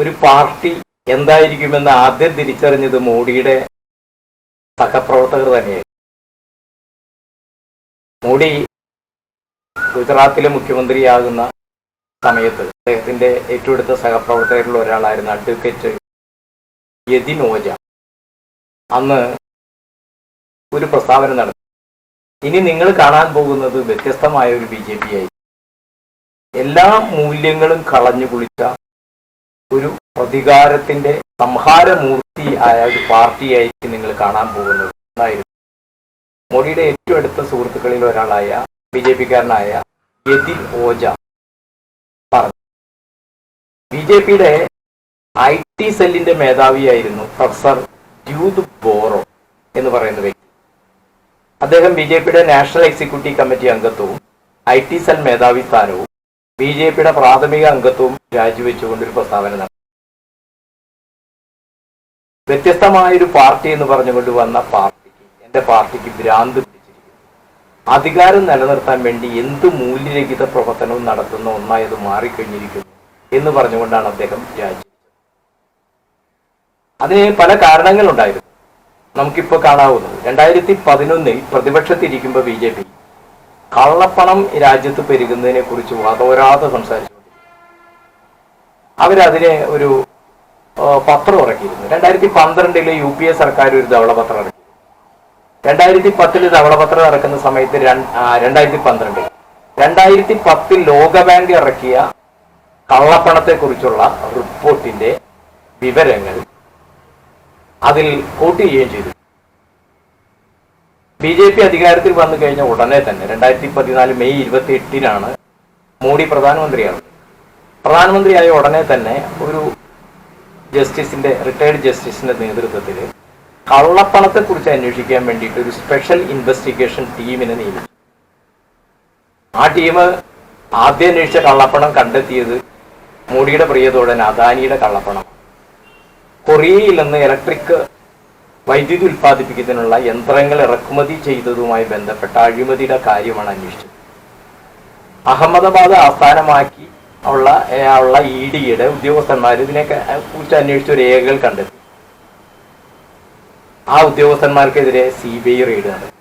ഒരു പാർട്ടി എന്തായിരിക്കുമെന്ന് ആദ്യം തിരിച്ചറിഞ്ഞത് മോഡിയുടെ സഹപ്രവർത്തകർ തന്നെയായിരുന്നു. മോഡി ഗുജറാത്തിലെ മുഖ്യമന്ത്രിയാകുന്ന സമയത്ത് അദ്ദേഹത്തിന്റെ ഏറ്റവും അടുത്ത സഹപ്രവർത്തകരിൽ ഒരാളായിരുന്നു അഡ്വക്കേറ്റ് യതിൻ ഓജ അന്ന് ഒരു പ്രസ്താവന നടത്തി. ഇനി നിങ്ങൾ കാണാൻ പോകുന്നത് വ്യത്യസ്തമായ ഒരു ബി ജെ പി ആയി. എല്ലാ മൂല്യങ്ങളും കളഞ്ഞു കുളിച്ച ഒരു പ്രതികാരത്തിന്റെ സംഹാരമൂർത്തി ആയ ഒരു പാർട്ടിയായിരിക്കും നിങ്ങൾ കാണാൻ പോകുന്നത്. എന്നായിരുന്നു മോഡിയുടെ ഏറ്റവും അടുത്ത സുഹൃത്തുക്കളിൽ ഒരാളായ ബി ജെ പിക്കാരനായ യതിൻ ഓജ പറഞ്ഞു. ബി ജെ പിയുടെ ഐ ടി സെല്ലിന്റെ മേധാവിയായിരുന്നു പ്രൊഫസർ ദ്യൂത് ബോറോ എന്ന് പറയുന്ന വ്യക്തി. അദ്ദേഹം ബി ജെ പിയുടെ നാഷണൽ എക്സിക്യൂട്ടീവ് കമ്മിറ്റി അംഗത്വവും ഐ ടി സെൽ മേധാവി സ്ഥാനവും ബി ജെ പിയുടെ പ്രാഥമിക അംഗത്വവും രാജിവെച്ചുകൊണ്ട് ഒരു പ്രസ്താവന നടത്തി. വ്യത്യസ്തമായ ഒരു പാർട്ടി എന്ന് പറഞ്ഞുകൊണ്ട് വന്ന പാർട്ടിക്ക് എന്റെ പാർട്ടിക്ക് ഭ്രാന്ത് പിടിച്ചിരിക്കുന്നു. അധികാരം നിലനിർത്താൻ വേണ്ടി എന്ത് മൂല്യരഹിത പ്രവർത്തനവും നടത്തുന്ന ഒന്നായി അത് മാറിക്കഴിഞ്ഞിരിക്കുന്നു എന്ന് പറഞ്ഞുകൊണ്ടാണ് അദ്ദേഹം രാജിവെച്ചത് അതിന് പല കാരണങ്ങളുണ്ടായിരുന്നു. നമുക്കിപ്പോൾ കാണാവുന്നത്. രണ്ടായിരത്തി പതിനൊന്നിൽ പ്രതിപക്ഷത്തിരിക്കുമ്പോൾ ബി ജെ പി കള്ളപ്പണം രാജ്യത്ത് പെരുകുന്നതിനെ കുറിച്ച് വാതോരാതെ സംസാരിച്ചു. അവരതിനെ ഒരു പത്രം ഇറക്കിയിരുന്നു. രണ്ടായിരത്തി പന്ത്രണ്ടിൽ യു പി എ സർക്കാർ ഒരു ധവളപത്രം ഇറക്കി. രണ്ടായിരത്തി പത്തിൽ ധവളപത്രം ഇറക്കുന്ന സമയത്ത് രണ്ടായിരത്തി പന്ത്രണ്ടിൽ രണ്ടായിരത്തി പത്തിൽ ലോകബാങ്ക് ഇറക്കിയ കള്ളപ്പണത്തെ കുറിച്ചുള്ള റിപ്പോർട്ടിന്റെ വിവരങ്ങൾ അതിൽ കോട്ട് ചെയ്യുകയും ചെയ്തു. ബി ജെ പി അധികാരത്തിൽ വന്നു കഴിഞ്ഞ ഉടനെ തന്നെ രണ്ടായിരത്തി പതിനാല് മെയ് ഇരുപത്തി എട്ടിനാണ് മോഡി പ്രധാനമന്ത്രിയാവുന്നത് പ്രധാനമന്ത്രിയായ ഉടനെ തന്നെ ഒരു ജസ്റ്റിസിന്റെ റിട്ടയർഡ് ജസ്റ്റിസിന്റെ നേതൃത്വത്തിൽ കള്ളപ്പണത്തെക്കുറിച്ച് അന്വേഷിക്കാൻ വേണ്ടിയിട്ട് ഒരു സ്പെഷ്യൽ ഇൻവെസ്റ്റിഗേഷൻ ടീമിനെ നിയമിച്ചു. ആ ടീം ആദ്യം അന്വേഷിച്ച കള്ളപ്പണം കണ്ടെത്തിയത് മോഡിയുടെ പ്രിയതോടൻ അദാനിയുടെ കള്ളപ്പണം കൊറിയയിൽ നിന്ന് ഇലക്ട്രിക് വൈദ്യുതി ഉൽപ്പാദിപ്പിക്കുന്നതിനുള്ള യന്ത്രങ്ങൾ ഇറക്കുമതി ചെയ്തതുമായി ബന്ധപ്പെട്ട അഴിമതിയുടെ കാര്യമാണ് അന്വേഷിച്ചത്. അഹമ്മദാബാദ് ആസ്ഥാനമാക്കി ഉള്ള ഉള്ള ഇ ഡിയുടെ ഉദ്യോഗസ്ഥന്മാർ ഇതിനെ കുറിച്ച് അന്വേഷിച്ച രേഖകൾ കണ്ടെത്തി. ആ ഉദ്യോഗസ്ഥന്മാർക്കെതിരെ സി ബി ഐ റെയ്ഡ് നടത്തി.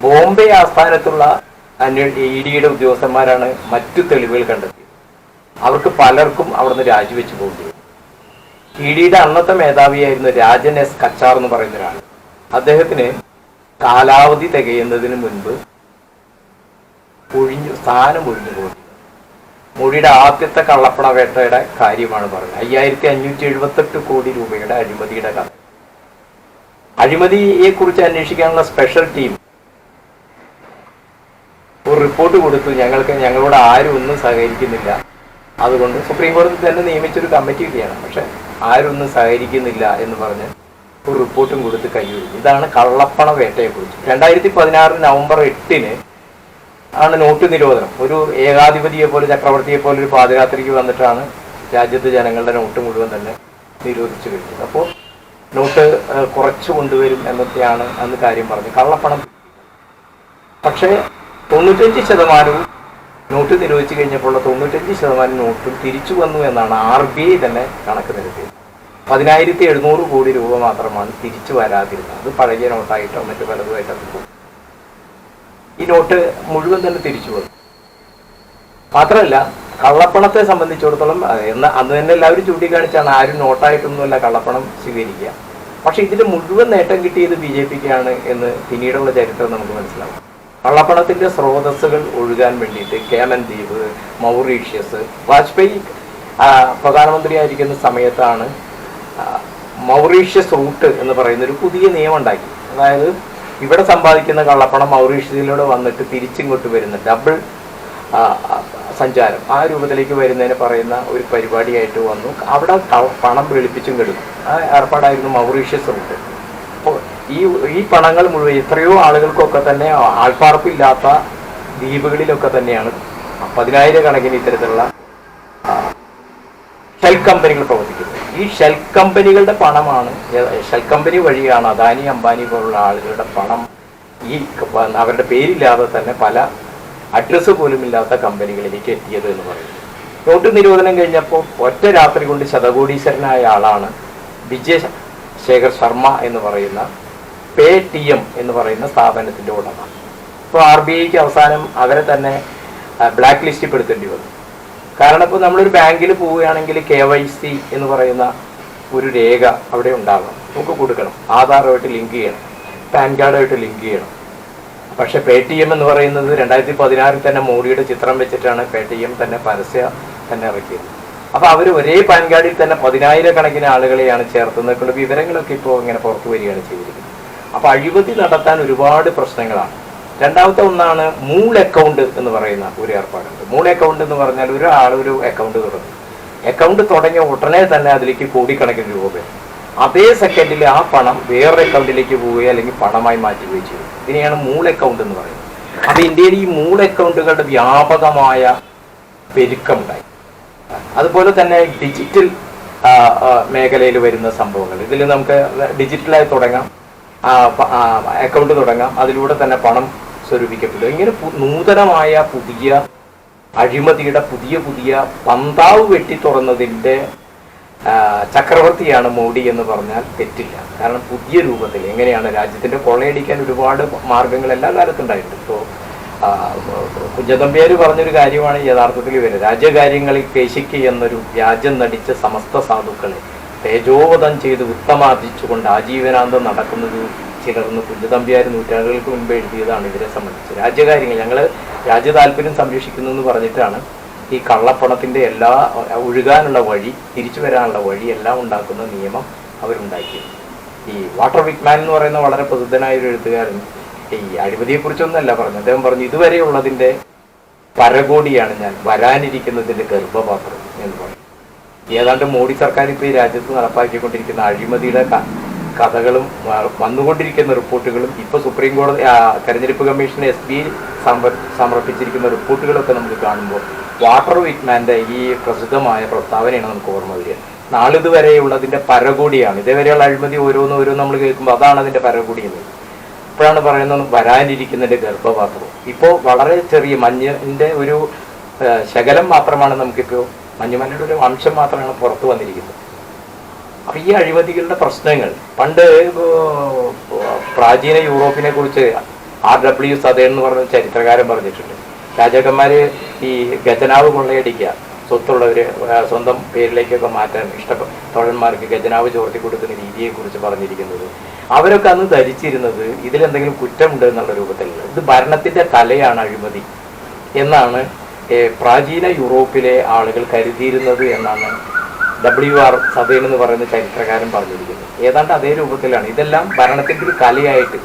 ബോംബെ ആസ്ഥാനത്തുള്ള ഇ ഡിയുടെ ഉദ്യോഗസ്ഥന്മാരാണ് മറ്റു തെളിവുകൾ കണ്ടെത്തിയത്. അവർക്ക് പലർക്കും അവിടുന്ന് രാജിവെച്ചു വന്നു ഇ ഡിയുടെ അന്നത്തെ മേധാവിയായിരുന്നു രാജൻ എസ് കച്ചാർ എന്ന് പറയുന്ന ഒരാൾ അദ്ദേഹത്തിന് കാലാവധി തികയുന്നതിന് മുൻപ് ഒഴിഞ്ഞു സ്ഥാനം ഒഴിഞ്ഞു പോയി. മൊഴിയുടെ ആദ്യത്തെ കള്ളപ്പണ വേട്ടയുടെ കാര്യമാണ് പറഞ്ഞത്. അയ്യായിരത്തി അഞ്ഞൂറ്റി എഴുപത്തെട്ട് കോടി രൂപയുടെ അഴിമതിയുടെ കഥ. അഴിമതിയെ കുറിച്ച് അന്വേഷിക്കാനുള്ള സ്പെഷ്യൽ ടീം ഒരു റിപ്പോർട്ട് കൊടുത്തു. ഞങ്ങൾക്ക് ഞങ്ങളോട് ആരും ഒന്നും സഹകരിക്കുന്നില്ല. അതുകൊണ്ട് സുപ്രീം കോടതി തന്നെ നിയമിച്ചൊരു കമ്മിറ്റി കൂടിയാണ് പക്ഷെ ആരും ഒന്നും സഹകരിക്കുന്നില്ല എന്ന് പറഞ്ഞ് ഒരു റിപ്പോർട്ടും കൊടുത്ത് കൈയൊഴിഞ്ഞു. ഇതാണ് കള്ളപ്പണ വേട്ടയെക്കുറിച്ച്. രണ്ടായിരത്തി പതിനാറ് നവംബർ എട്ടിന് ആണ് നോട്ട് നിരോധനം. ഒരു ഏകാധിപതിയെ പോലെ ചക്രവർത്തിയെ പോലെ ഒരു പാദയാത്രയ്ക്ക് വന്നിട്ടാണ് രാജ്യത്ത് ജനങ്ങളുടെ നോട്ട് മുഴുവൻ തന്നെ നിരോധിച്ചു കഴിഞ്ഞത്. അപ്പോൾ നോട്ട് കുറച്ച് കൊണ്ടുവരും എന്നൊക്കെയാണ് അന്ന് കാര്യം പറഞ്ഞത്. കള്ളപ്പണം. പക്ഷേ തൊണ്ണൂറ്റഞ്ച് ശതമാനവും നോട്ട് നിരോധിച്ചു കഴിഞ്ഞപ്പോൾ തൊണ്ണൂറ്റഞ്ച് ശതമാനം നോട്ടും തിരിച്ചു വന്നു എന്നാണ് ആർ ബി ഐ തന്നെ കണക്ക് നിരത്തിയത് പതിനായിരത്തി എഴുന്നൂറ് കോടി രൂപ മാത്രമാണ് തിരിച്ചു വരാതിരുന്നത്. അത് പഴകിയ നോട്ടായിട്ടോ മറ്റു പലതുമായിട്ടോ പോകും. ഈ നോട്ട് മുഴുവൻ തന്നെ തിരിച്ചു വന്നു. മാത്രമല്ല കള്ളപ്പണത്തെ സംബന്ധിച്ചിടത്തോളം എന്ന് അന്ന് തന്നെ എല്ലാവരും ചൂണ്ടിക്കാണിച്ചാണ് ആരും നോട്ടായിട്ടൊന്നുമല്ല കള്ളപ്പണം സ്വീകരിക്കുക. പക്ഷെ ഇതിന് മുഴുവൻ നേട്ടം കിട്ടിയത് ബി ജെ പിക്കാണ് എന്ന് പിന്നീടുള്ള ചരിത്രം നമുക്ക് മനസ്സിലാവും. കള്ളപ്പണത്തിന്റെ സ്രോതസ്സുകൾ ഒഴുകാൻ വേണ്ടിയിട്ട് കേമൻ ദ്വീപ് മൗറീഷ്യസ് വാജ്പേയി പ്രധാനമന്ത്രിയായിരിക്കുന്ന സമയത്താണ് മൗറീഷ്യസ് റൂട്ട് എന്ന് പറയുന്ന ഒരു പുതിയ നിയമം ഉണ്ടാക്കി അതായത് ഇവിടെ സമ്പാദിക്കുന്ന കള്ളപ്പണം മൗറീഷ്യസിലൂടെ വന്നിട്ട് തിരിച്ചിങ്ങോട്ട് വരുന്ന ഡബിൾ സഞ്ചാരം. ആ രൂപത്തിലേക്ക് വരുന്നതിന് പറയുന്ന ഒരു പരിപാടിയായിട്ട് വന്നു. അവിടെ പണം വെളുപ്പിച്ചും കെടുക്കും ആ ഏർപ്പാടായിരുന്നു മൗറീഷ്യസ് റൂട്ട്. അപ്പോൾ ഈ ഈ പണങ്ങൾ മുഴുവൻ എത്രയോ ആളുകൾക്കൊക്കെ തന്നെ ആൾപ്പാർപ്പില്ലാത്ത ദ്വീപുകളിലൊക്കെ തന്നെയാണ്. പതിനായിരക്കണക്കിന് ഇത്തരത്തിലുള്ള ഷെൽ കമ്പനികൾ പ്രവർത്തിക്കുന്നത്. ഈ ഷെൽ കമ്പനികളുടെ പണമാണ് ഷെൽ കമ്പനി വഴിയാണ് അദാനി അംബാനി പോലുള്ള ആളുകളുടെ പണം ഈ അവരുടെ പേരില്ലാതെ തന്നെ പല അഡ്രസ്സ് പോലും ഇല്ലാത്ത കമ്പനികളിലേക്ക് എത്തിയത് എന്ന് പറയുന്നത് നോട്ട് നിരോധനം കഴിഞ്ഞപ്പോൾ ഒറ്റ രാത്രി കൊണ്ട് ശതകോടീശ്വരനായ ആളാണ് വിജയ ശേഖർ ശർമ്മ എന്ന് പറയുന്ന പേ ടി എം എന്ന് പറയുന്ന സ്ഥാപനത്തിന്റെ ഉടമ. ഇപ്പോൾ ആർ ബി ഐക്ക് അവസാനം അവരെ തന്നെ ബ്ലാക്ക് ലിസ്റ്റിൽ പെടുത്തേണ്ടി വന്നു. കാരണം ഇപ്പോൾ നമ്മളൊരു ബാങ്കിൽ പോവുകയാണെങ്കിൽ കെ വൈ സി എന്ന് പറയുന്ന ഒരു രേഖ അവിടെ ഉണ്ടാകണം നമുക്ക് കൊടുക്കണം. ആധാറുമായിട്ട് ലിങ്ക് ചെയ്യണം. പാൻ കാർഡുമായിട്ട് ലിങ്ക് ചെയ്യണം. പക്ഷേ പേ ടി എം എന്ന് പറയുന്നത് രണ്ടായിരത്തി പതിനാറിൽ തന്നെ മോഡിയുടെ ചിത്രം വെച്ചിട്ടാണ് പേ ടി എം തന്നെ പരസ്യ തന്നെ ഇറക്കിയത്. അപ്പോൾ അവർ ഒരേ പാൻ കാർഡിൽ തന്നെ പതിനായിരക്കണക്കിന് ആളുകളെയാണ് ചേർത്തുന്നതൊക്കെയുള്ള വിവരങ്ങളൊക്കെ ഇപ്പോൾ ഇങ്ങനെ പുറത്തു വരികയാണ് ചെയ്തിരിക്കുന്നത്. അപ്പോൾ അഴിമതി നടത്താൻ ഒരുപാട് പ്രശ്നങ്ങളാണ്. രണ്ടാമത്തെ ഒന്നാണ് മൂൾ അക്കൗണ്ട് എന്ന് പറയുന്ന ഒരു ഏർപ്പാടുണ്ട്. മൂൾ അക്കൗണ്ട് എന്ന് പറഞ്ഞാൽ ഒരാൾ ഒരു അക്കൗണ്ട് തുടങ്ങും. അക്കൗണ്ട് തുടങ്ങിയ ഉടനെ തന്നെ അതിലേക്ക് കോടിക്കണക്കിന് രൂപ വരും. അതേ സെക്കൻഡിൽ ആ പണം വേറൊരു അക്കൗണ്ടിലേക്ക് പോവുകയോ അല്ലെങ്കിൽ പണമായി മാറ്റുകയോ ചെയ്യും. ഇതിനെയാണ് മൂൾ അക്കൗണ്ട് എന്ന് പറയുന്നത്. അപ്പൊ ഇന്ത്യയിൽ ഈ മൂൾ അക്കൗണ്ടുകളുടെ വ്യാപകമായ പെരുക്കമുണ്ടായി. അതുപോലെ തന്നെ ഡിജിറ്റൽ മേഖലയിൽ വരുന്ന സംഭവങ്ങൾ. ഇതിൽ നമുക്ക് ഡിജിറ്റലായി തുടങ്ങാം. അക്കൗണ്ട് തുടങ്ങാം. അതിലൂടെ തന്നെ പണം സ്വരൂപിക്കപ്പെടും. ഇങ്ങനെ നൂതനമായ പുതിയ അഴിമതിയുടെ പുതിയ പുതിയ പന്താവ് വെട്ടി തുറന്നതിന്റെ ചക്രവർത്തിയാണ് മോഡി എന്ന് പറഞ്ഞാൽ തെറ്റില്ല. കാരണം പുതിയ രൂപത്തിൽ എങ്ങനെയാണ് രാജ്യത്തിന്റെ കൊള്ളയടിക്കാൻ ഒരുപാട് മാർഗങ്ങൾ എല്ലാ കാലത്തുണ്ടായിട്ടുണ്ട് ഇപ്പോൾ കുഞ്ഞതമ്പിയാർ പറഞ്ഞൊരു കാര്യമാണ് യഥാർത്ഥത്തിൽ വരുന്നത് രാജ്യകാര്യങ്ങളിൽ പേശിക്ക് എന്നൊരു വ്യാജം നടിച്ച സമസ്ത സാധുക്കളെ തേജോവധം ചെയ്ത് ഉത്തമാർജിച്ചുകൊണ്ട് ആജീവനാന്തം നടക്കുന്നത് ചിലർന്ന് കുഞ്ഞതമ്പിയാർ നൂറ്റാണ്ടുകൾക്ക് മുൻപ് എഴുതിയതാണ് ഇവരെ സംബന്ധിച്ച്. രാജ്യകാര്യങ്ങൾ ഞങ്ങൾ രാജ്യ താല്പര്യം സംരക്ഷിക്കുന്നു എന്ന് പറഞ്ഞിട്ടാണ് ഈ കള്ളപ്പണത്തിന്റെ എല്ലാ ഒഴുകാനുള്ള വഴി തിരിച്ചു വരാനുള്ള വഴി എല്ലാം ഉണ്ടാക്കുന്ന നിയമം അവരുണ്ടാക്കിയത്. ഈ വാട്ടർ വിക്മാൻ എന്ന് പറയുന്ന വളരെ പ്രസിദ്ധനായ ഒരു എഴുത്തുകാരൻ ഈ അഴിമതിയെക്കുറിച്ചൊന്നുമല്ല പറഞ്ഞു അദ്ദേഹം പറഞ്ഞു ഇതുവരെ ഉള്ളതിന്റെ പരകോടിയാണ് ഞാൻ വരാനിരിക്കുന്നതിന്റെ ഗർഭപാത്രം എന്ന് പറഞ്ഞു. ഏതാണ്ട് മോഡി സർക്കാർ ഇപ്പോൾ ഈ രാജ്യത്ത് നടപ്പാക്കിക്കൊണ്ടിരിക്കുന്ന അഴിമതിയുടെ കഥകളും വന്നുകൊണ്ടിരിക്കുന്ന റിപ്പോർട്ടുകളും ഇപ്പോൾ സുപ്രീം കോടതി തെരഞ്ഞെടുപ്പ് കമ്മീഷൻ എസ് ബി സമർപ്പിച്ചിരിക്കുന്ന റിപ്പോർട്ടുകളൊക്കെ നമുക്ക് കാണുമ്പോൾ വാട്ടർ വിറ്റ്മാന്റെ ഈ പ്രസിദ്ധമായ പ്രസ്താവനയാണ് നമുക്ക് ഓർമ്മ വരിക. നാളിതുവരെയുള്ളതിന്റെ പരകൂടിയാണ്. ഇതേവരെയുള്ള അഴിമതി ഓരോന്ന് ഓരോന്ന് നമ്മൾ കേൾക്കുമ്പോൾ അതാണ് അതിന്റെ പരകോടി എന്ന് ഇപ്പോഴാണ് പറയുന്നത് വരാനിരിക്കുന്നതിന്റെ ഗർഭപാത്രം. ഇപ്പോൾ വളരെ ചെറിയ മഞ്ഞിന്റെ ഒരു ശകലം മാത്രമാണ് നമുക്കിപ്പോൾ മഞ്ഞുമലയുടെ ഒരു അംശം മാത്രമാണ് പുറത്തു വന്നിരിക്കുന്നത്. അപ്പൊ ഈ അഴിമതികളുടെ പ്രശ്നങ്ങൾ. പണ്ട് പ്രാചീന യൂറോപ്പിനെ കുറിച്ച് ആർ ഡബ്ല്യു സദേൺ എന്ന് പറഞ്ഞ ചരിത്രകാരൻ പറഞ്ഞിട്ടുണ്ട്. രാജാക്കന്മാര് ഈ ഖജനാവ് കൊള്ളയടിക്കുക സ്വത്തുള്ളവര് സ്വന്തം പേരിലേക്കൊക്കെ മാറ്റാൻ ഇഷ്ടപ്പെട്ട തോഴന്മാർക്ക് ഖജനാവ് ചോർത്തി കൊടുക്കുന്ന രീതിയെ കുറിച്ച് പറഞ്ഞിരിക്കുന്നത്. അവരൊക്കെ അന്ന് ധരിച്ചിരുന്നത് ഇതിലെന്തെങ്കിലും കുറ്റമുണ്ട് എന്നുള്ള രൂപത്തിലുള്ള ഇത് ഭരണത്തിന്റെ തലയാണ് അഴിമതി എന്നാണ് പ്രാചീന യൂറോപ്പിലെ ആളുകൾ കരുതിയിരുന്നത് എന്നാണ് ഡബ്ല്യു ആർ സദേൺ എന്ന് പറയുന്ന ചരിത്രകാരൻ പറഞ്ഞിരിക്കുന്നത് ഏതാണ്ട് അതേ രൂപത്തിലാണ്. ഇതെല്ലാം ഭരണത്തിന്റെ ഒരു കലയായിട്ട്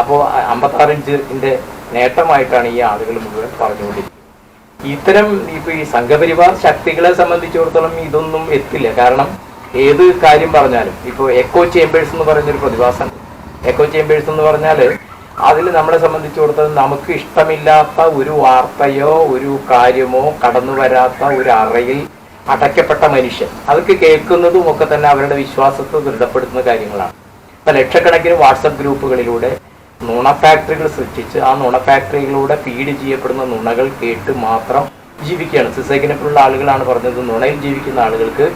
അപ്പോൾ അമ്പത്താറ് ഇഞ്ചിന്റെ നേട്ടമായിട്ടാണ് ഈ ആളുകൾ മുഴുവൻ പറഞ്ഞുകൊണ്ടിരിക്കുന്നത്. ഇത്തരം ഇപ്പൊ ഈ സംഘപരിവാർ ശക്തികളെ സംബന്ധിച്ചിടത്തോളം ഇതൊന്നും എത്തില്ല. കാരണം ഏത് കാര്യം പറഞ്ഞാലും ഇപ്പോൾ എക്കോ ചേമ്പേഴ്സ് എന്ന് പറയുന്നൊരു പ്രതിഭാസം. എക്കോ ചേമ്പേഴ്സ് എന്ന് പറഞ്ഞാൽ അതിൽ നമ്മളെ സംബന്ധിച്ചിടത്തോളം നമുക്ക് ഇഷ്ടമില്ലാത്ത ഒരു വാർത്തയോ ഒരു കാര്യമോ കടന്നു വരാത്ത ഒരു അറയിൽ അടയ്ക്കപ്പെട്ട മനുഷ്യൻ. അതൊക്കെ കേൾക്കുന്നതും ഒക്കെ തന്നെ അവരുടെ വിശ്വാസത്തെ ദൃഢപ്പെടുത്തുന്ന കാര്യങ്ങളാണ്. ഇപ്പൊ ലക്ഷക്കണക്കിന് വാട്സപ്പ് ഗ്രൂപ്പുകളിലൂടെ നുണ ഫാക്ടറികൾ സൃഷ്ടിച്ച് ആ നുണ ഫാക്ടറികളിലൂടെ ഫീഡ് ചെയ്യപ്പെടുന്ന നുണകൾ കേട്ട് മാത്രം ജീവിക്കുകയാണ്. സിസൈക്കിനെപ്പോലുള്ള ആളുകളാണ് പറഞ്ഞത്. നുണയിൽ ജീവിക്കുന്ന ആളുകൾക്ക്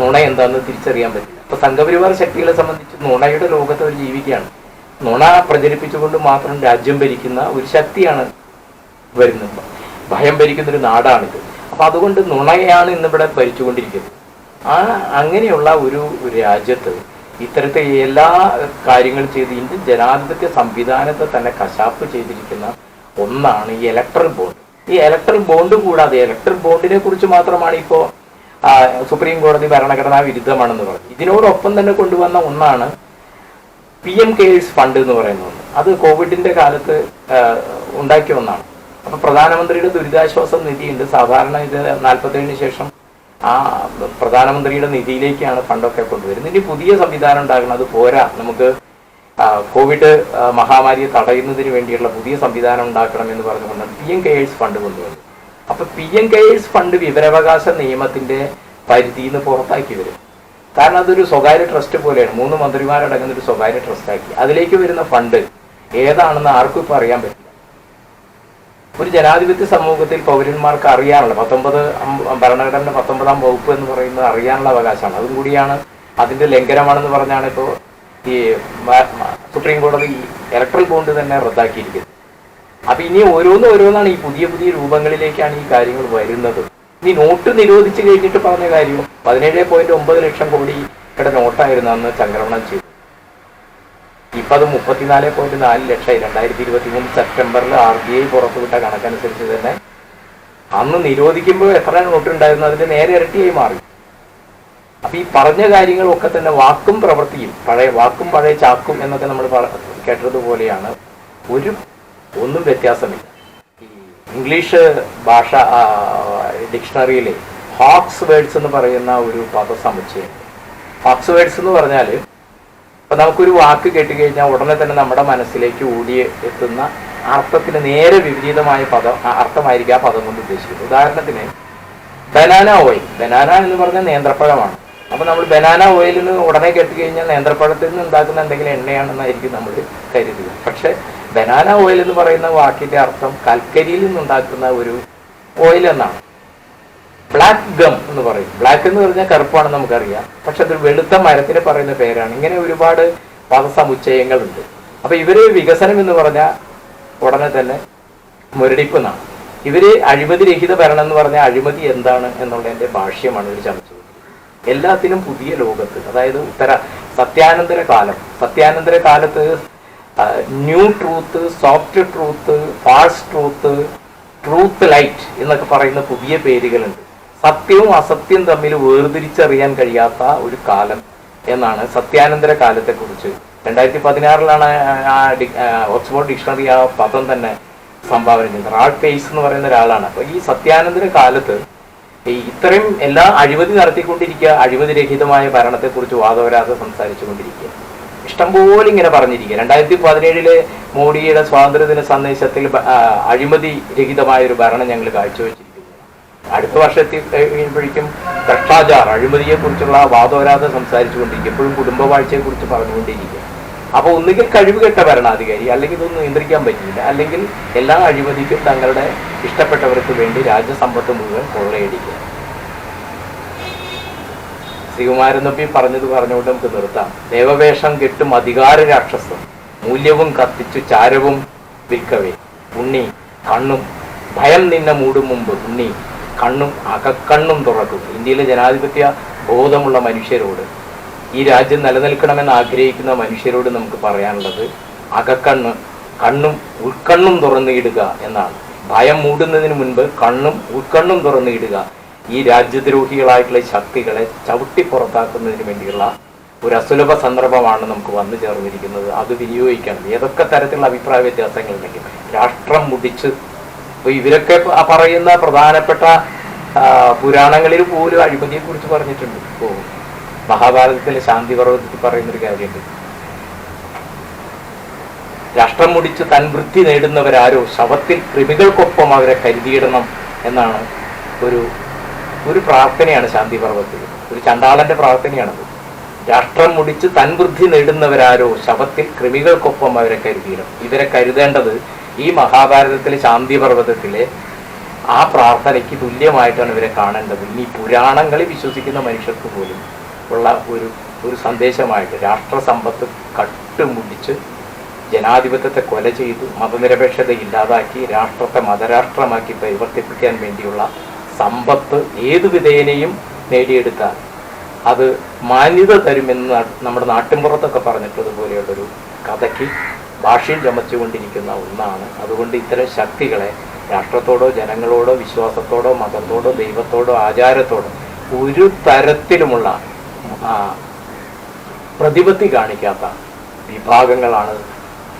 നുണ എന്താണെന്ന് തിരിച്ചറിയാൻ പറ്റില്ല. അപ്പോൾ സംഘപരിവാർ ശക്തികളെ സംബന്ധിച്ച് നുണയുടെ ലോകത്ത് അവർ ജീവിക്കുകയാണ്. നുണ പ്രചരിപ്പിച്ചുകൊണ്ട് മാത്രം രാജ്യം ഭരിക്കുന്ന ഒരു ശക്തിയാണ് വരുന്നത്. ഭയം ഭരിക്കുന്ന ഒരു നാടാണിത്. അപ്പൊ അതുകൊണ്ട് നുണയാണ് ഇന്നിവിടെ ഭരിച്ചുകൊണ്ടിരിക്കുന്നത്. ആ അങ്ങനെയുള്ള ഒരു രാജ്യത്ത് ഇത്തരത്തെ എല്ലാ കാര്യങ്ങളും ചെയ്ത് ഇന്ത്യൻ ജനാധിപത്യ സംവിധാനത്തെ തന്നെ കശാപ്പ് ചെയ്തിരിക്കുന്ന ഒന്നാണ് ഈ ഇലക്ട്രൽ ബോണ്ട് ഈ ഇലക്ട്രൽ ബോണ്ട് കൂടാതെ ഇലക്ട്രൽ ബോണ്ടിനെ കുറിച്ച് മാത്രമാണ് ഇപ്പോ സുപ്രീം കോടതി ഭരണഘടനാ വിരുദ്ധമാണെന്ന് പറയുന്നത്. ഇതിനോടൊപ്പം തന്നെ കൊണ്ടുവന്ന ഒന്നാണ് പി എം കെയേഴ്സ് ഫണ്ട് എന്ന് പറയുന്നത് അത് കോവിഡിന്റെ കാലത്ത് ഉണ്ടാക്കിയ ഒന്നാണ്. അപ്പൊ പ്രധാനമന്ത്രിയുടെ ദുരിതാശ്വാസ നിധിയുണ്ട്. സാധാരണ ഇത് നാൽപ്പത്തേഴിന് ശേഷം ആ പ്രധാനമന്ത്രിയുടെ നിധിയിലേക്കാണ് ഫണ്ടൊക്കെ കൊണ്ടുവരുന്നത്. ഇനി പുതിയ സംവിധാനം ഉണ്ടാകണം. അത് പോരാ. നമുക്ക് കോവിഡ് മഹാമാരിയെ തടയുന്നതിന് വേണ്ടിയുള്ള പുതിയ സംവിധാനം ഉണ്ടാക്കണം എന്ന് പറഞ്ഞുകൊണ്ടാണ് പി എം കെയേഴ്സ് ഫണ്ട് കൊണ്ടുവന്നത് അപ്പൊ പി എം കെയേഴ്സ് ഫണ്ട് വിവരാവകാശ നിയമത്തിന്റെ പരിധിയിൽ നിന്ന് പുറത്താക്കി വരും. കാരണം അതൊരു സ്വകാര്യ ട്രസ്റ്റ് പോലെയാണ്. മൂന്ന് മന്ത്രിമാരടങ്ങുന്ന ഒരു സ്വകാര്യ ട്രസ്റ്റ് ആക്കി അതിലേക്ക് വരുന്ന ഫണ്ട് ഏതാണെന്ന് ആർക്കും ഇപ്പൊ അറിയാൻ പറ്റില്ല. ഒരു ജനാധിപത്യ സമൂഹത്തിൽ പൗരന്മാർക്ക് അറിയാനുള്ള പത്തൊമ്പത് ഭരണഘടനയുടെ പത്തൊമ്പതാം വകുപ്പ് എന്ന് പറയുന്നത് അറിയാനുള്ള അവകാശമാണ്. അതും കൂടിയാണ് അതിന്റെ ലംഘനമാണെന്ന് പറഞ്ഞാണ് ഇപ്പോ ഈ സുപ്രീം കോടതി ഇലക്ട്രൽ ബോണ്ട് തന്നെ റദ്ദാക്കിയിരിക്കുന്നത്. അപ്പൊ ഇനി ഓരോന്ന് ഓരോന്നാണ് ഈ പുതിയ പുതിയ രൂപങ്ങളിലേക്കാണ് ഈ കാര്യങ്ങൾ വരുന്നത്. ഇനി നോട്ട് നിരോധിച്ചു കഴിഞ്ഞിട്ട് പറഞ്ഞ കാര്യം പതിനേഴ് പോയിന്റ് ഒമ്പത് ലക്ഷം നോട്ടായിരുന്നു അന്ന് സംക്രമണം ചെയ്തത്. ഇപ്പൊ അത് മുപ്പത്തിനാല് പോയിന്റ് നാല് ലക്ഷമായി രണ്ടായിരത്തി ഇരുപത്തി മൂന്ന് സെപ്റ്റംബറിൽ ആർ ബി ഐ പുറത്തുവിട്ട കണക്കനുസരിച്ച് തന്നെ അന്ന് നിരോധിക്കുമ്പോൾ എത്ര നോട്ടുണ്ടായിരുന്നു അതിന്റെ നേരെ ഇരട്ടിയായി മാറി. അപ്പൊ ഈ പറഞ്ഞ കാര്യങ്ങളൊക്കെ തന്നെ വാക്കും പ്രവൃത്തിയും പഴയ വാക്കും പഴയ ചാക്കും എന്നൊക്കെ നമ്മൾ കേട്ടതുപോലെയാണ്. ഒരു ഒന്നും വ്യത്യാസമില്ല. ഇംഗ്ലീഷ് ഭാഷ ഡിക്ഷണറിയിലെ ഹോക്സ് വേർഡ്സ് എന്ന് പറയുന്ന ഒരു പദസമുച്ചയം. ഹോക്സ് വേർഡ്സ് എന്ന് പറഞ്ഞാൽ ഇപ്പൊ നമുക്കൊരു വാക്ക് കേട്ട് കഴിഞ്ഞാൽ ഉടനെ തന്നെ നമ്മുടെ മനസ്സിലേക്ക് ഓടി എത്തുന്ന അർത്ഥത്തിന് നേരെ വിപരീതമായ പദം അർത്ഥമായിരിക്കും ആ പദം കൊണ്ട് ഉദ്ദേശിക്കുന്നത്. ഉദാഹരണത്തിന് ബനാന ഓയിൽ ബനാന എന്ന് പറഞ്ഞാൽ നേന്ത്രപ്പഴമാണ്. അപ്പൊ നമ്മൾ ബനാന ഓയിലിൽ നിന്ന് ഉടനെ കേട്ട് കഴിഞ്ഞാൽ നേന്ത്രപ്പഴത്തിൽ നിന്ന് ഉണ്ടാക്കുന്ന എന്തെങ്കിലും എണ്ണയാണെന്നായിരിക്കും നമ്മൾ കരുതുക. പക്ഷേ ബനാന ഓയിൽ എന്ന് പറയുന്ന വാക്കിന്റെ അർത്ഥം കൽക്കരിയിൽ നിന്നുണ്ടാക്കുന്ന ഒരു ഓയിൽ എന്നാണ്. ബ്ലാക്ക് ഗം എന്ന് പറയും. ബ്ലാക്ക് എന്ന് പറഞ്ഞാൽ കറുപ്പാണെന്ന് നമുക്കറിയാം. പക്ഷെ അതൊരു വെളുത്ത മരത്തിന് പറയുന്ന പേരാണ്. ഇങ്ങനെ ഒരുപാട് പദസമുച്ചയങ്ങളുണ്ട് അപ്പൊ ഇവർ വികസനം എന്ന് പറഞ്ഞാൽ ഉടനെ തന്നെ മുരടിപ്പ് എന്നാണ്. ഇവർ അഴിമതി രഹിത ഭരണം എന്ന് പറഞ്ഞാൽ അഴിമതി എന്താണ് എന്നുള്ളതിന്റെ ഭാഷ്യമാണ് ഇവർ ചർച്ച എല്ലാത്തിനും പുതിയ ലോകത്ത് അതായത് ഉത്തര സത്യാനന്തര കാലം. സത്യാനന്തര കാലത്ത് new truth soft truth false truth truth light എന്നൊക്കെ പറയുന്ന പുതിയ പേരുകളുണ്ട്. സത്യവും അസത്യവും തമ്മിൽ വേർതിരിച്ചറിയാൻ കഴിയാത്ത ഒരു കാലം എന്നാണ് സത്യാനന്തര കാലത്തെ കുറിച്ച് രണ്ടായിരത്തി പതിനാറിലാണ് ആ ഓക്സ്ഫോർഡ് ഡിക്ഷണറി ആ പദം തന്നെ സംഭാവന ചെയ്യുന്നത് റാൾ പേസ് എന്ന് പറയുന്ന ഒരാളാണ്. അപ്പൊ ഈ സത്യാനന്തര കാലത്ത് ഈ ഇത്രയും എല്ലാ അഴിമതി നടത്തിക്കൊണ്ടിരിക്കുക അഴിമതി രഹിതമായ ഭരണത്തെക്കുറിച്ച് വാദവരാതെ സംസാരിച്ചു കൊണ്ടിരിക്കുക ഇഷ്ടംപോലെ ഇങ്ങനെ പറഞ്ഞിരിക്കുക. രണ്ടായിരത്തി പതിനേഴിലെ മോഡിയുടെ സ്വാതന്ത്ര്യദിന സന്ദേശത്തിൽ അഴിമതി രഹിതമായ ഒരു ഭരണം ഞങ്ങൾ കാഴ്ചവെച്ചിരിക്കുന്നു അടുത്ത വർഷത്തിൽ കഴിയുമ്പോഴേക്കും ഭ്രഷ്ടാചാർ അഴിമതിയെ കുറിച്ചുള്ള വാദോരാതെ സംസാരിച്ചുകൊണ്ടിരിക്കും. എപ്പോഴും കുടുംബവാഴ്ചയെ കുറിച്ച് പറഞ്ഞുകൊണ്ടിരിക്കുക അപ്പൊ ഒന്നുകിൽ കഴിവുകെട്ട ഭരണാധികാരി അല്ലെങ്കിൽ ഇതൊന്നും നിയന്ത്രിക്കാൻ പറ്റില്ല. അല്ലെങ്കിൽ എല്ലാ അഴിമതിക്കും തങ്ങളുടെ ഇഷ്ടപ്പെട്ടവർക്ക് വേണ്ടി രാജ്യസമ്പത്ത് മുഴുവൻ കൊള്ളയടിക്കുക ശ്രീകുമാരൻ നമ്പി പറഞ്ഞത് പറഞ്ഞുകൊണ്ട് നമുക്ക് നിർത്താം. ദേവവേഷം കെട്ടും അധികാര രാക്ഷസം മൂല്യവും കത്തിച്ചു ചാരവും വിൽക്കവേ. ഉണ്ണി കണ്ണും ഭയം നിന്നെ മൂടും മുമ്പ്. ഉണ്ണി കണ്ണും അകക്കണ്ണും തുറക്കും. ഇന്ത്യയിലെ ജനാധിപത്യ ബോധമുള്ള മനുഷ്യരോട് ഈ രാജ്യം നിലനിൽക്കണമെന്ന് ആഗ്രഹിക്കുന്ന മനുഷ്യരോട് നമുക്ക് പറയാനുള്ളത് അകക്കണ്ണ് കണ്ണും ഉൾക്കണ്ണും തുറന്നിടുക എന്നാണ്. ഭയം മൂടുന്നതിന് മുൻപ് കണ്ണും ഉൾക്കണ്ണും തുറന്നിടുക ഈ രാജ്യദ്രോഹികളായിട്ടുള്ള ശക്തികളെ ചവിട്ടി പുറത്താക്കുന്നതിന് വേണ്ടിയുള്ള ഒരു അസുലഭ സന്ദർഭമാണ് നമുക്ക് വന്നു ചേർന്നിരിക്കുന്നത്. അത് വിനിയോഗിക്കണം. ഏതൊക്കെ തരത്തിലുള്ള അഭിപ്രായ വ്യത്യാസങ്ങളുണ്ടെങ്കിൽ രാഷ്ട്രം മുടിച്ച് ഇപ്പൊ ഇവരൊക്കെ പറയുന്ന പ്രധാനപ്പെട്ട പുരാണങ്ങളിൽ പോലും അഴിമതിയെ കുറിച്ച് പറഞ്ഞിട്ടുണ്ട്. ഇപ്പോ മഹാഭാരതത്തിലെ ശാന്തി പർവതത്തിൽ പറയുന്നൊരു കാര്യമുണ്ട്. രാഷ്ട്രം മുടിച്ച് തൻ വൃത്തി നേടുന്നവരാരോ ശവത്തിൽ കൃമികൾക്കൊപ്പം അവരെ കരുതിയിടണം എന്നാണ് ഒരു ഒരു പ്രാർത്ഥനയാണ് ശാന്തി പർവത്തിൽ ഒരു ചണ്ടാളന്റെ പ്രാർത്ഥനയാണത്. രാഷ്ട്രം മുടിച്ച് തൻ വൃദ്ധി നേടുന്നവരാരോ ശവത്തിൽ കൃമികൾക്കൊപ്പം അവരെ കരുതിയിടണം. ഇവരെ കരുതേണ്ടത് ഈ മഹാഭാരതത്തിലെ ശാന്തി പർവതത്തിലെ ആ പ്രാർത്ഥനയ്ക്ക് തുല്യമായിട്ടാണ് ഇവരെ കാണേണ്ടത്. ഇനി പുരാണങ്ങളിൽ വിശ്വസിക്കുന്ന മനുഷ്യർക്ക് പോലും ഉള്ള ഒരു ഒരു സന്ദേശമായിട്ട് രാഷ്ട്രസമ്പത്ത് കട്ടുമുടിച്ച് ജനാധിപത്യത്തെ കൊല ചെയ്ത് മതനിരപേക്ഷത ഇല്ലാതാക്കി രാഷ്ട്രത്തെ മതരാഷ്ട്രമാക്കി പരിവർത്തിപ്പിക്കാൻ വേണ്ടിയുള്ള സമ്പത്ത് ഏതു വിധേയനെയും നേടിയെടുത്താൽ അത് മാന്യത തരുമെന്ന് നമ്മുടെ നാട്ടിൻപുറത്തൊക്കെ പറഞ്ഞിട്ടതുപോലെയുള്ളൊരു കഥയ്ക്ക് ഭാഷയിൽ ചമച്ചുകൊണ്ടിരിക്കുന്ന ഒന്നാണ്. അതുകൊണ്ട് ഇത്തരം ശക്തികളെ രാഷ്ട്രത്തോടോ ജനങ്ങളോടോ വിശ്വാസത്തോടോ മതത്തോടോ ദൈവത്തോടോ ആചാരത്തോടോ ഒരു തരത്തിലുമുള്ള പ്രതിപത്തി കാണിക്കാത്ത വിഭാഗങ്ങളാണ്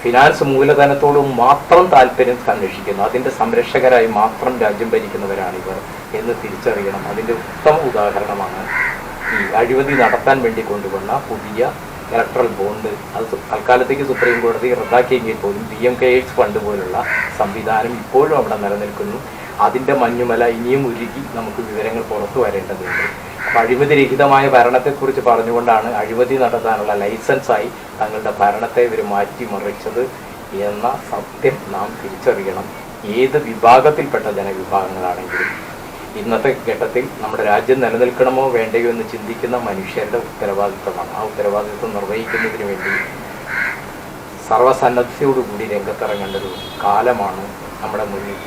ഫിനാൻസ് മൂലധനത്തോടും മാത്രം താല്പര്യം സംരക്ഷിക്കുന്നു അതിന്റെ സംരക്ഷകരായി മാത്രം രാജ്യം ഭരിക്കുന്നവരാണ് ഇവർ എന്ന് തിരിച്ചറിയണം. അതിന്റെ ഉത്തമ ഉദാഹരണമാണ് ഈ അഴിമതി നടത്താൻ വേണ്ടി കൊണ്ടുവന്ന പുതിയ ഇലക്ട്രൽ ബോണ്ട് അത് തൽക്കാലത്തേക്ക് സുപ്രീം കോടതി റദ്ദാക്കിയെങ്കിൽ പോലും P M cares fund പോലുള്ള സംവിധാനം ഇപ്പോഴും അവിടെ നിലനിൽക്കുന്നു. അതിന്റെ മഞ്ഞുമല ഇനിയും ഉരുകി നമുക്ക് വിവരങ്ങൾ പുറത്തു വരേണ്ടതുണ്ട്. അപ്പം അഴിമതി രഹിതമായ ഭരണത്തെക്കുറിച്ച് പറഞ്ഞുകൊണ്ടാണ് അഴിമതി നടത്താനുള്ള ലൈസൻസായി തങ്ങളുടെ ഭരണത്തെ ഇവർ മാറ്റിമറിച്ചത് എന്ന സത്യം നാം തിരിച്ചറിയണം. ഏത് വിഭാഗത്തിൽപ്പെട്ട ജനവിഭാഗങ്ങളാണെങ്കിലും ഇന്നത്തെ ഘട്ടത്തിൽ നമ്മുടെ രാജ്യം നിലനിൽക്കണമോ വേണ്ടയോ എന്ന് ചിന്തിക്കുന്ന മനുഷ്യരുടെ ഉത്തരവാദിത്തമാണ് ആ ഉത്തരവാദിത്വം നിർവഹിക്കുന്നതിന് വേണ്ടി സർവസന്നദ്ധയോടുകൂടി രംഗത്തിറങ്ങേണ്ട ഒരു കാലമാണ് നമ്മുടെ മുന്നിൽ.